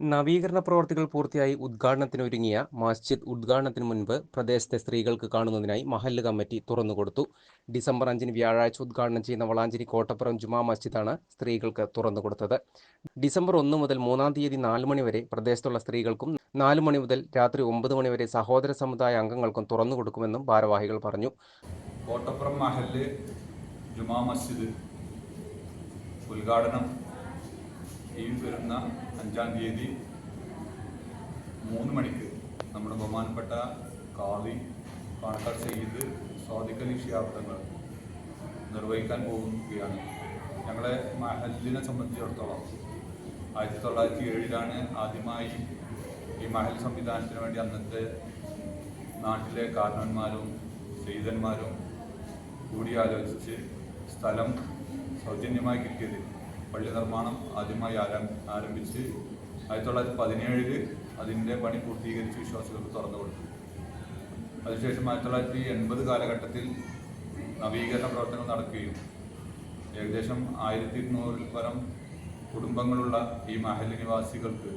നവീകരണ പ്രവർത്തികൾ പൂർത്തിയായി ഉദ്ഘാടനത്തിനൊരുങ്ങിയ മസ്ജിദ് ഉദ്ഘാടനത്തിന് മുൻപ് പ്രദേശത്തെ സ്ത്രീകൾക്ക് കാണുന്നതിനായി മഹല്ല് കമ്മിറ്റി തുറന്നുകൊടുത്തു ഡിസംബർ അഞ്ചിന് വ്യാഴാഴ്ച ഉദ്ഘാടനം ചെയ്യുന്ന വളാഞ്ചേരി കോട്ടപ്പുറം ജുമാ മസ്ജിദാണ് സ്ത്രീകൾക്ക് തുറന്നുകൊടുത്തത് ഡിസംബർ ഒന്ന് മുതൽ മൂന്നാം തീയതി നാല് മണി വരെ പ്രദേശത്തുള്ള സ്ത്രീകൾക്കും നാല് മണി മുതൽ രാത്രി ഒമ്പത് മണി വരെ സഹോദര സമുദായ അംഗങ്ങൾക്കും തുറന്നു കൊടുക്കുമെന്നും ഭാരവാഹികൾ പറഞ്ഞു. കോട്ടപ്പുറം മഹല്ല് ജുമാ മസ്ജിദ് ഉദ്ഘാടനം ഈ വരുന്ന അഞ്ചാം തീയതി മൂന്ന് മണിക്ക് നമ്മുടെ ബഹുമാനപ്പെട്ട കാളി പാണക്കാട് സയ്യിദ് സ്വാദിഖ് അലി ഷിയാബ്ദങ്ങൾ നിർവഹിക്കാൻ പോകുകയാണ് ഞങ്ങളെ മഹലിനെ സംബന്ധിച്ചിടത്തോളം ആയിരത്തി തൊള്ളായിരത്തി ഏഴിലാണ് ആദ്യമായി ഈ മഹൽ സംവിധാനത്തിന് വേണ്ടി അന്നത്തെ നാട്ടിലെ കാരണന്മാരും സെയ്തന്മാരും കൂടിയാലോചിച്ച് സ്ഥലം സൗജന്യമായി കിട്ടിയത് പള്ളി നിർമ്മാണം ആദ്യമായി ആരം ആരംഭിച്ച് ആയിരത്തി തൊള്ളായിരത്തി പതിനേഴിൽ അതിന്റെ പണി പൂർത്തീകരിച്ച് വിശ്വാസികൾക്ക് തുറന്നു കൊടുത്തു. അതിനുശേഷം ആയിരത്തി തൊള്ളായിരത്തി എൺപത് കാലഘട്ടത്തിൽ നവീകരണ പ്രവർത്തനങ്ങൾ നടക്കുകയും ഏകദേശം ആയിരത്തി ഇരുന്നൂറിൽ പരം കുടുംബങ്ങളുള്ള ഈ മഹല്ല് നിവാസികൾക്ക്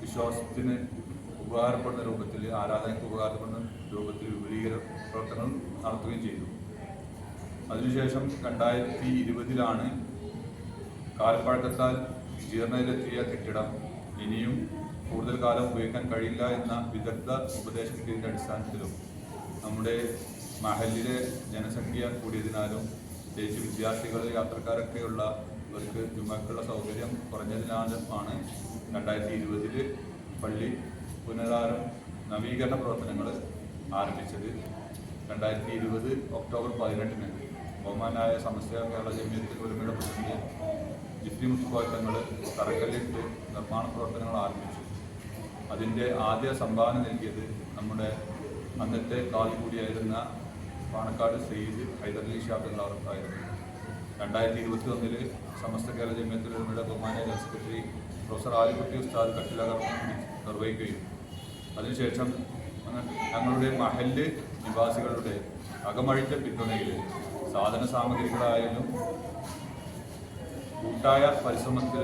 വിശ്വാസത്തിന് ഉപകാരപ്പെടുന്ന രൂപത്തിൽ ആരാധനയ്ക്ക് ഉപകാരപ്പെടുന്ന രൂപത്തിൽ വിപുലീകര പ്രവർത്തനങ്ങൾ നടത്തുകയും ചെയ്തു. അതിനുശേഷം രണ്ടായിരത്തി ഇരുപതിലാണ് കാലപ്പഴക്കത്താൽ ജീർണയിലെത്തിയ കെട്ടിടം ഇനിയും കൂടുതൽ കാലം ഉപയോഗിക്കാൻ കഴിയില്ല എന്ന വിദഗ്ധ ഉപദേശത്തിന്റെ അടിസ്ഥാനത്തിലും നമ്മുടെ മഹലിലെ ജനസംഖ്യ കൂടിയതിനാലും പ്രത്യേകിച്ച് വിദ്യാർത്ഥികൾ യാത്രക്കാരൊക്കെയുള്ള ഇവർക്ക് ജുമാക്കുള്ള സൗകര്യം കുറഞ്ഞതിനാലും ആണ് രണ്ടായിരത്തി ഇരുപതിൽ പള്ളി പുനരാരം നവീകരണ പ്രവർത്തനങ്ങൾ ആരംഭിച്ചത്. രണ്ടായിരത്തി ഇരുപത് ഒക്ടോബർ പതിനെട്ടിന് ബഹുമാനായ സമസ്യ കേരള ജമ്യത്തിൽ ഒരുമയുടെ പ്രസിഡന്റ് ജിഫ്രി തങ്ങൾ തറക്കല്ലിട്ട് നിർമ്മാണ പ്രവർത്തനങ്ങൾ ആരംഭിച്ചു. അതിന്റെ ആദ്യ സംഭാവന നൽകിയത് നമ്മുടെ അന്നത്തെ കാൽ കൂടിയായിരുന്ന പാണക്കാട് സെയ്ദ് ഹൈദരലി ഷാ അവർക്കായിരുന്നു. രണ്ടായിരത്തി ഇരുപത്തി ഒന്നിൽ സമസ്ത കേരള ജമിയത്തിൽ ബഹുമാന ജനറൽ സെക്രട്ടറി പ്രൊഫസർ ആലിക്കുട്ടി ഉസ്താദ് കട്ടിലകർമ്മം നിർവഹിക്കുകയും അതിനുശേഷം ഞങ്ങളുടെ മഹല്ല് നിവാസികളുടെ അകമഴിച്ച പിന്തുണയിൽ സാധന സാമഗ്രികളായാലും കൂട്ടായ പരിശ്രമത്തിൽ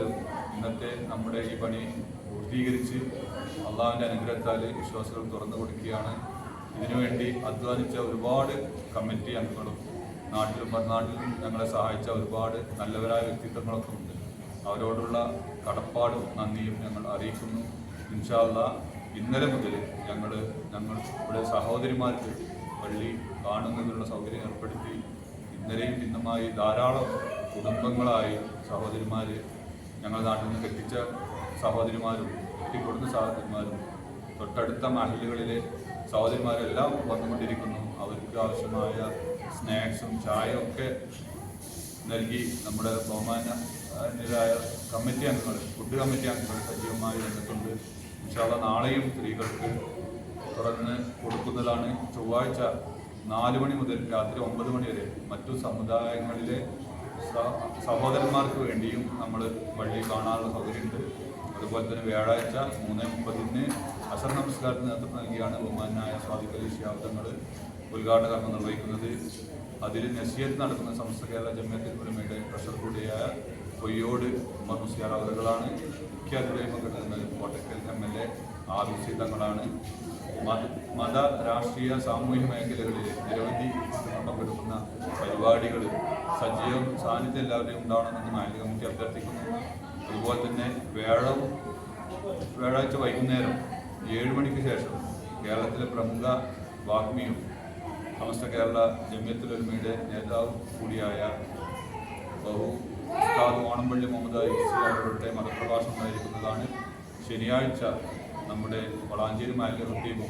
ഇന്നത്തെ നമ്മുടെ ഈ പണി പൂർത്തീകരിച്ച് അള്ളാഹുവിന്റെ അനുഗ്രഹത്താൽ വിശ്വാസികൾ തുറന്നു കൊടുക്കുകയാണ്. ഇതിനുവേണ്ടി അധ്വാനിച്ച ഒരുപാട് കമ്മിറ്റി അംഗങ്ങളും നാട്ടിലും പറഞ്ഞാട്ടിലും ഞങ്ങളെ സഹായിച്ച ഒരുപാട് നല്ലവരായ വ്യക്തിത്വങ്ങളൊക്കെ ഉണ്ട്. അവരോടുള്ള കടപ്പാടും നന്ദിയും ഞങ്ങൾ അറിയിക്കുന്നു. ഇൻഷാല്ല ഇന്നലെ മുതൽ ഞങ്ങൾ ഞങ്ങൾ ഇവിടെ സഹോദരിമാർക്ക് പള്ളി കാണുന്നതിനുള്ള സൗകര്യം ഏർപ്പെടുത്തി. ഇന്നലെയും ഇന്നുമായി ധാരാളം കുടുംബങ്ങളായി സഹോദരിമാർ ഞങ്ങളുടെ നാട്ടിൽ നിന്ന് കെട്ടിച്ച സഹോദരിമാരും കെട്ടിക്കൊടുത്ത സഹോദരിമാരും തൊട്ടടുത്ത മഹലുകളിലെ സഹോദരിമാരെല്ലാം വന്നുകൊണ്ടിരിക്കുന്നു. അവർക്ക് ആവശ്യമായ സ്നാക്സും ചായയും ഒക്കെ നൽകി നമ്മുടെ ബഹുമാനായ കമ്മിറ്റി അംഗങ്ങൾ ഫുഡ് കമ്മിറ്റി അംഗങ്ങൾ സജീവമായി രംഗത്തുണ്ട്. ഇൻഷാല്ല നാളെയും സ്ത്രീകൾക്ക് തുറന്ന് കൊടുക്കുന്നതാണ് ചൊവ്വാഴ്ച നാല് മണി മുതൽ രാത്രി ഒമ്പത് മണി വരെ മറ്റു സമുദായങ്ങളിലെ സഹോദരന്മാർക്ക് വേണ്ടിയും നമ്മൾ വഴി കാണാനുള്ള സൗകര്യമുണ്ട്. അതുപോലെ തന്നെ വ്യാഴാഴ്ച മൂന്ന് മുപ്പതിന് അസർ നമസ്കാരത്തിന് നേതൃത്വം നൽകിയാണ് ബഹുമാനായ സ്വാതിക്കലി ശാബ്ദങ്ങൾ ഉദ്ഘാടന കർമ്മം നിർവഹിക്കുന്നത്. അതിൽ നസീയത്ത് നടക്കുന്ന സമസ്ത കേരള ജമ്മിയത്തിൽ ഉലമയുടെ പ്രഷർ കൂടിയായ കൊയ്യോട് ഉമ്മർ മുസ്ലിയാർ മുഖ്യ മുഖ്യാതിഥിയായി പങ്കെടുക്കുന്നത് കോട്ടക്കൽ എം എൽ എ ആബിസി മത രാഷ്ട്രീയ സാമൂഹ്യ മേഖലകളിൽ പങ്കെടുക്കുന്ന പരിപാടികൾ സജീവം സാന്നിധ്യം എല്ലാവരുടെയും ഉണ്ടാവണമെന്ന് മാലിന്യ കമ്മിറ്റി അഭ്യർത്ഥിക്കുന്നു. അതുപോലെ തന്നെ വ്യാഴം വ്യാഴാഴ്ച വൈകുന്നേരം ഏഴ് മണിക്ക് ശേഷം കേരളത്തിലെ പ്രമുഖ വാഗ്മിയും സമസ്ത കേരള ജമ്യത്തിലൊരുമയുടെ നേതാവ് കൂടിയായ ബഹു ഉസ്താദ് ഓണംപള്ളി മുഹമ്മദ് ഐസി അവരുടെ ഉണ്ടായിരിക്കുന്നതാണ് ശനിയാഴ്ച നമ്മുടെ വളാഞ്ചേരി മാലിന്യ കമ്മിറ്റിയും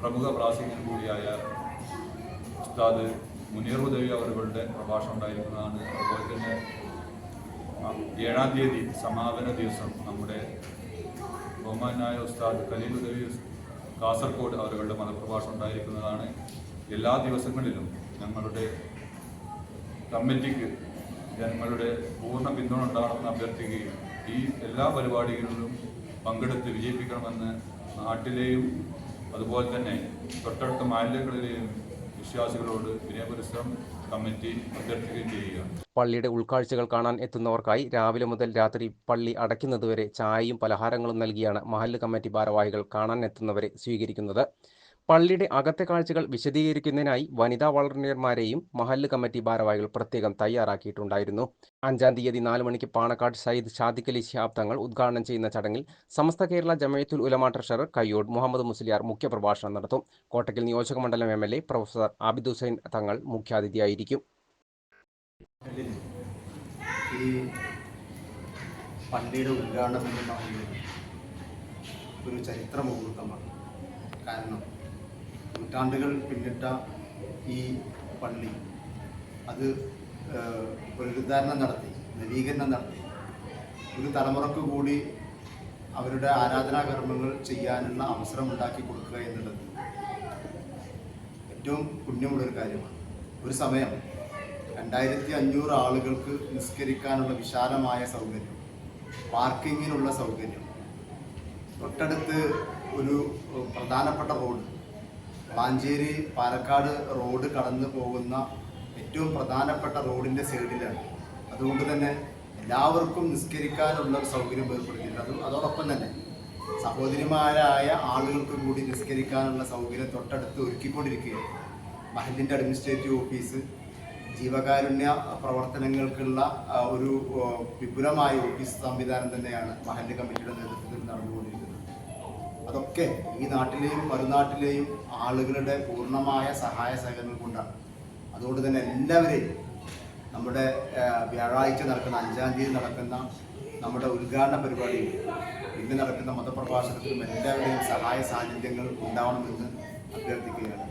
പ്രമുഖ പ്രാസംഗികൻ കൂടിയായ ഉസ്താദ് മുനീർ അവരുടെ പ്രഭാഷണം ഉണ്ടായിരിക്കുന്നതാണ്. അതുപോലെ തന്നെ ഏഴാം തീയതി സമാപന ദിവസം നമ്മുടെ ബഹുമാനായ ഉസ്താദ് കലീൽ ഉദവി കാസർഗോഡ് അവരുടെ മതപ്രഭാഷണം ഉണ്ടായിരിക്കുന്നതാണ്. എല്ലാ ദിവസങ്ങളിലും ഞങ്ങളുടെ കമ്മിറ്റിക്ക് ജനങ്ങളുടെ പൂർണ പിന്തുണ ഉണ്ടാകണമെന്ന് അഭ്യർത്ഥിക്കുകയും ഈ എല്ലാ പരിപാടികളിലും പങ്കെടുത്ത് വിജയിപ്പിക്കണമെന്ന് നാട്ടിലെയും അതുപോലെ തന്നെ തൊട്ടടുത്ത മാലിന്യങ്ങളിലെയും വിശ്വാസികളോട് വിനയപരിശ്രമം കമ്മിറ്റി അഭ്യർത്ഥിക്കുകയും ചെയ്യുക. പള്ളിയുടെ ഉൾക്കാഴ്ചകൾ കാണാൻ എത്തുന്നവർക്കായി രാവിലെ മുതൽ രാത്രി പള്ളി അടയ്ക്കുന്നതുവരെ ചായയും പലഹാരങ്ങളും നൽകിയാണ് മഹല്ല് കമ്മിറ്റി ഭാരവാഹികൾ കാണാൻ എത്തുന്നവരെ സ്വീകരിക്കുന്നത്. പള്ളിയുടെ അകത്തെ കാഴ്ചകൾ വിശദീകരിക്കുന്നതിനായി വനിതാ വളണ്ടിയർമാരെയും മഹല്ല് കമ്മിറ്റി ഭാരവാഹികൾ പ്രത്യേകം തയ്യാറാക്കിയിട്ടുണ്ടായിരുന്നു. അഞ്ചാം തീയതി നാല് മണിക്ക് പാണക്കാട് സയ്യിദ് ഷാദിഖലി ശിഹാബ് തങ്ങൾ ഉദ്ഘാടനം ചെയ്യുന്ന ചടങ്ങിൽ സമസ്ത കേരള ജമയത്തുൽ ഉലമ ട്രഷറർ കയ്യോട് മുഹമ്മദ് മുസ്ലിയാർ മുഖ്യപ്രഭാഷണം നടത്തും. കോട്ടക്കൽ നിയോജക മണ്ഡലം M L A professor Abid Hussain Thangal മുഖ്യാതിഥിയായിരിക്കും. പള്ളിയുടെ ഉദ്ഘാടനം ഒരു ചരിത്ര മുഹൂർത്തമാണ്. കാരണം നൂറ്റാണ്ടുകൾ പിന്നിട്ട ഈ പള്ളി. അത് പുനരുദ്ധാരണം നടത്തി നവീകരണം നടത്തി. ഒരു തലമുറയ്ക്ക് കൂടി അവരുടെ ആരാധനാ കർമ്മങ്ങൾ ചെയ്യാനുള്ള അവസരം ഉണ്ടാക്കി കൊടുക്കുക എന്നുള്ളത് ഏറ്റവും പുണ്യമുള്ളൊരു കാര്യമാണ്. ഒരു സമയം രണ്ടായിരത്തി അഞ്ഞൂറ് ആളുകൾക്ക് നിസ്കരിക്കാനുള്ള വിശാലമായ സൗകര്യം പാർക്കിങ്ങിനുള്ള സൗകര്യം. തൊട്ടടുത്ത് ഒരു പ്രധാനപ്പെട്ട റോഡ്. വളാഞ്ചേരി പാലക്കാട് റോഡ് കടന്നു പോകുന്ന ഏറ്റവും പ്രധാനപ്പെട്ട റോഡിന്റെ സൈഡിലാണ്. അതുകൊണ്ട് തന്നെ എല്ലാവർക്കും നിസ്കരിക്കാനുള്ള ഒരു സൗകര്യം ഏർപ്പെടുത്തിയിട്ടുണ്ട്. അത് അതോടൊപ്പം തന്നെ സഹോദരിമാരായ ആളുകൾക്കും കൂടി നിസ്കരിക്കാനുള്ള സൗകര്യം തൊട്ടടുത്ത് ഒരുക്കിക്കൊണ്ടിരിക്കുകയാണ്. മഹലിന്റെ അഡ്മിനിസ്ട്രേറ്റീവ് ഓഫീസ് ജീവകാരുണ്യ പ്രവർത്തനങ്ങൾക്കുള്ള ഒരു വിപുലമായ ഓഫീസ് സംവിധാനം തന്നെയാണ് മഹലിന്റെ കമ്മിറ്റിയുടെ നേതൃത്വത്തിൽ നടന്നുകൊണ്ടിരിക്കുന്നത്. അതൊക്കെ ഈ നാട്ടിലെയും മറുനാട്ടിലെയും ആളുകളുടെ പൂർണമായ സഹായ സഹകരണം കൊണ്ടാണ്. അതുകൊണ്ട് തന്നെ എല്ലാവരെയും നമ്മുടെ വ്യാഴാഴ്ച നടക്കുന്ന അഞ്ചാം തീയതി നടക്കുന്ന നമ്മുടെ ഉദ്ഘാടന പരിപാടിയിൽ ഇന്ന് നടക്കുന്ന മതപ്രഭാഷണത്തിലും എല്ലാവരുടെയും സഹായ സാന്നിധ്യങ്ങൾ ഉണ്ടാവണമെന്ന് അഭ്യർത്ഥിക്കുകയാണ്.